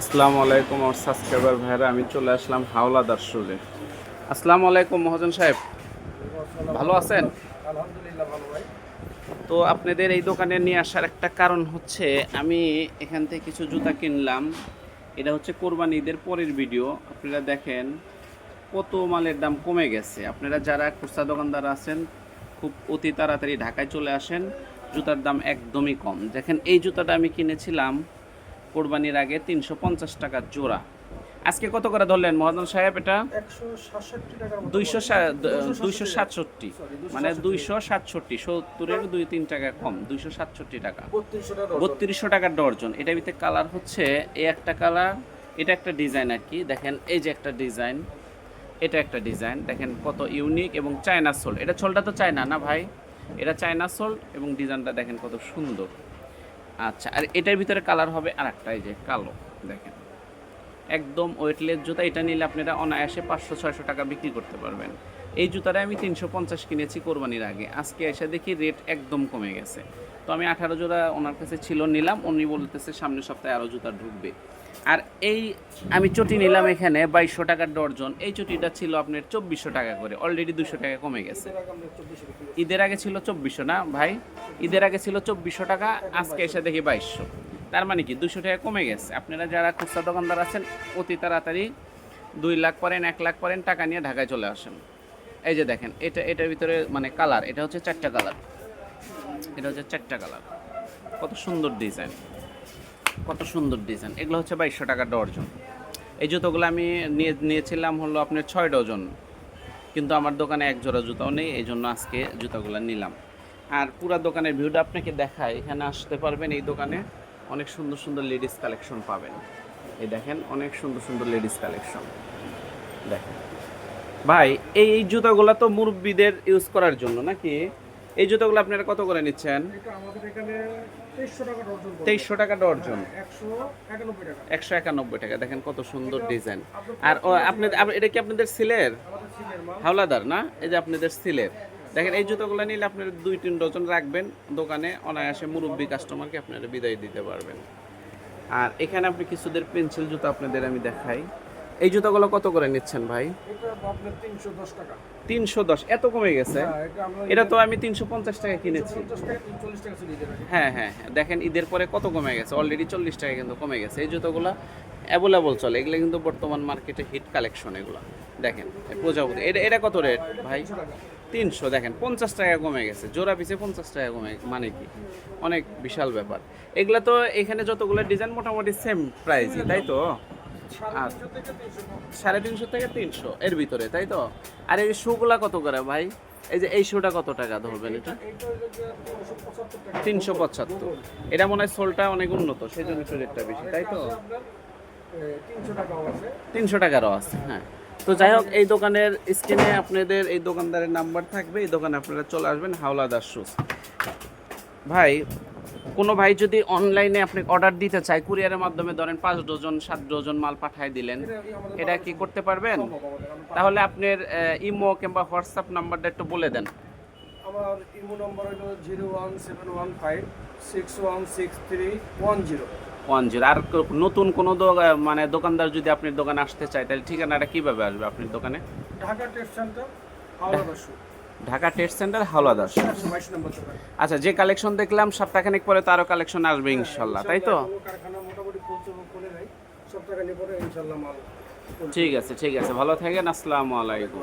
আসসালামু আলাইকুম আমার সাবস্ক্রাইবার ভাইরা আমি চলে আসলাম হাওলাদার শুজে আসসালামু আলাইকুম মহাজন সাহেব। ভালো আছেন? তো আপনাদের এই দোকানে নিয়ে আসার একটা কারণ হচ্ছে, আমি এখান থেকে কিছু জুতা কিনলাম। এটা হচ্ছে কোরবানি ঈদের পরের ভিডিও আপনারা দেখেন কত মালের দাম কমে গেছে। আপনারা যারা খুচরা দোকানদার আছেন, খুব অতি তাড়াতাড়ি ঢাকায় চলে আসেন। জুতার দাম একদমই কম। দেখেন, এই জুতাটা আমি কিনেছিলাম কোরবানির আগে তিনশো পঞ্চাশ টাকার জোড়া। আজকে কত করে ধরলেন মহাজন সাহেব এটা? দুইশো। দুইশো সাতষট্টি। মানে দুইশো সাতষট্টি সত্তরের দুই তিন টাকা কম দুইশো সাতষট্টি টাকা। বত্রিশশো টাকা টাকার ডর্জন। এটার ভিতরে কালার হচ্ছে এই একটা কালার এটা একটা ডিজাইন আর কি। দেখেন এই যে একটা ডিজাইন এটা একটা ডিজাইন। দেখেন কত ইউনিক এবং চায়না সোল্ড এটা সোলটা তো চায়না না ভাই? এটা চায়না সোল্ড এবং ডিজাইনটা দেখেন কত সুন্দর। আচ্ছা আর এটার ভিতরে কালার হবে আর একটা এই যে কালো, দেখেন। একদম ওয়েটলেস জুতা, এটা নিলে আপনারা অনায়াসে পাঁচশো, ছয়শো টাকা বিক্রি করতে পারবেন। এই জুতাটা আমি তিনশো পঞ্চাশ কিনেছি কোরবানির আগে। আজকে এসে দেখি রেট একদম কমে গেছে। তো আমি আঠারো জোড়া ওনার কাছে ছিল, নিলাম। উনি বলতেছে সামনের সপ্তাহে আরও জুতা ঢুকবে। আর এই আমি চটি নিলাম এখানে বাইশশো টাকার ডর্জন। এই চটিটা ছিল আপনার চব্বিশশো টাকা করে। অলরেডি দুশো টাকা কমে গেছে। এর আগে আমরা 24 বিক্রি করি। ঈদের আগে ছিল চব্বিশশো না ভাই? ঈদের আগে ছিল চব্বিশশো টাকা, আজকে এসে দেখি বাইশশো। তার মানে কি? দুশো টাকা কমে গেছে। আপনারা যারা খুচরা দোকানদার আছেন, অতি তাড়াতাড়ি দুই লাখ পরেন, এক লাখ পরেন, টাকা নিয়ে ঢাকায় চলে আসেন। এই যে দেখেন, এটা, এটার ভিতরে মানে কালার, এটা হচ্ছে চারটা কালার। এটা হচ্ছে চারটা কালার। কত সুন্দর ডিজাইন। কত সুন্দর ডিজাইন এগুলো হচ্ছে বাইশশো টাকা ডর্জন। এই জুতোগুলো আমি নিয়ে, নিয়েছিলাম হলো আপনার ছয় ডজন। কিন্তু আমার দোকানে এক জোড়া জুতাও নেই, এই জন্য আজকে জুতাগুলো নিলাম। আর পুরা দোকানের ভিউটা আপনাকে দেখায়। এখানে আসতে পারবেন এই দোকানে অনেক সুন্দর সুন্দর লেডিস কালেকশন পাবেন। এই দেখেন, অনেক সুন্দর সুন্দর লেডিস কালেকশন দেখেন। ভাই, এই এই জুতাগুলো তো মুরব্বীদের ইউজ করার জন্য নাকি? এই জুতাগুলো আপনারা কত করে নিচ্ছেন? এটা আমাদের এখানে 2300 টাকা ডজন পড়বে। তেইশশো টাকা ডর্জন 191 টাকা। একশো একানব্বই টাকা। দেখেন কত সুন্দর ডিজাইন। আর আপনাদের এটা কি আপনাদের সিলের? হাওলাদার না? এই যে আপনাদের সিলের। দেখেন এই জুতোগুলো নিলে আপনারা দুই তিন ডজন রাখবেন দোকানে। অনায়াসে মুরব্বী কাস্টমারকে আপনারা বিদায় দিতে পারবেন। আর এখানে আপনি কিছুদের পেন্সিল জুতো আপনাদের আমি দেখাই। এই জুতোগুলো কত করে নিচ্ছেন ভাই? এটা আপনার 310 টাকা। তিনশো দশ এত কমে গেছে? হ্যাঁ, এটা তো আমি তিনশো পঞ্চাশ টাকা কিনেছি। 50 টাকা 40 টাকা ছিল ঈদের আগে। হ্যাঁ হ্যাঁ হ্যাঁ দেখেন ঈদের পরে কত কমে গেছে? অলরেডি চল্লিশ টাকা কিন্তু কমে গেছে। এই জুতোগুলো অ্যাভেলেবল চলে। এগুলো কিন্তু বর্তমান মার্কেটে হিট কালেকশন এগুলো। দেখেন প্রজাপতি। এটা এটা কত রেট ভাই? তিনশো দেখেন পঞ্চাশ টাকা কমে গেছে। জোড়া পিছে পঞ্চাশ টাকা কমে মানে কি? অনেক বিশাল ব্যাপার। এগুলো তো এখানে যতগুলো ডিজাইন মোটামুটি সেম প্রাইসই তাই তো সাড়ে তিনশো থেকে 300 সাড়ে তিনশো এর ভিতরে তাই তো? আর এই শুগুলা কত করে ভাই? এই যে এই শুটা কত টাকা ধরবেন এটা? এইটা হলো যে 375 টাকা তিনশো পঁচাত্তর। এটা মনে হয় সোলটা অনেক উন্নত সেই জন্য রেটটা বেশি তাই তো? আছে আপনার এ, 300 টাকাও আছে তিনশো টাকারও আছে হ্যাঁ। তো যাই হোক এই দোকানের স্ক্রিনে আপনাদের এই দোকানদারের নাম্বার থাকবে এই দোকানে আপনারা চলে আসবেন হাওলাদার শুজ ভাই কোনো ভাই যদি অনলাইনে আপনি অর্ডার দিতে চায় কুরিয়ারের মাধ্যমে ধরেন পাঁচ ডজন সাত ডজন মাল পাঠায় দিলেন এটা কি করতে পারবেন? তাহলে আপনার ইমো কিংবা হোয়াটসঅ্যাপ নাম্বারটা একটু বলে দেন। আমার ইমো নম্বর হলো zero one seven one five six one six three one zero. One zero. আর নতুন কোনো মানে দোকানদার যদি আপনার দোকানে আসতে চায় তাহলে ঠিকানাটা কীভাবে আসবে আপনার দোকানে? Dhaka test centre Howrah Basu. Dhaka test centre নম্বর দোকান আচ্ছা যে কালেকশন দেখলাম সপ্তাহখানেক পরে তো আরও কালেকশন আসবে ইনশাল্লাহ তাই তো? ঠিক আছে ঠিক আছে ভালো থাকেন আসসালামু আলাইকুম।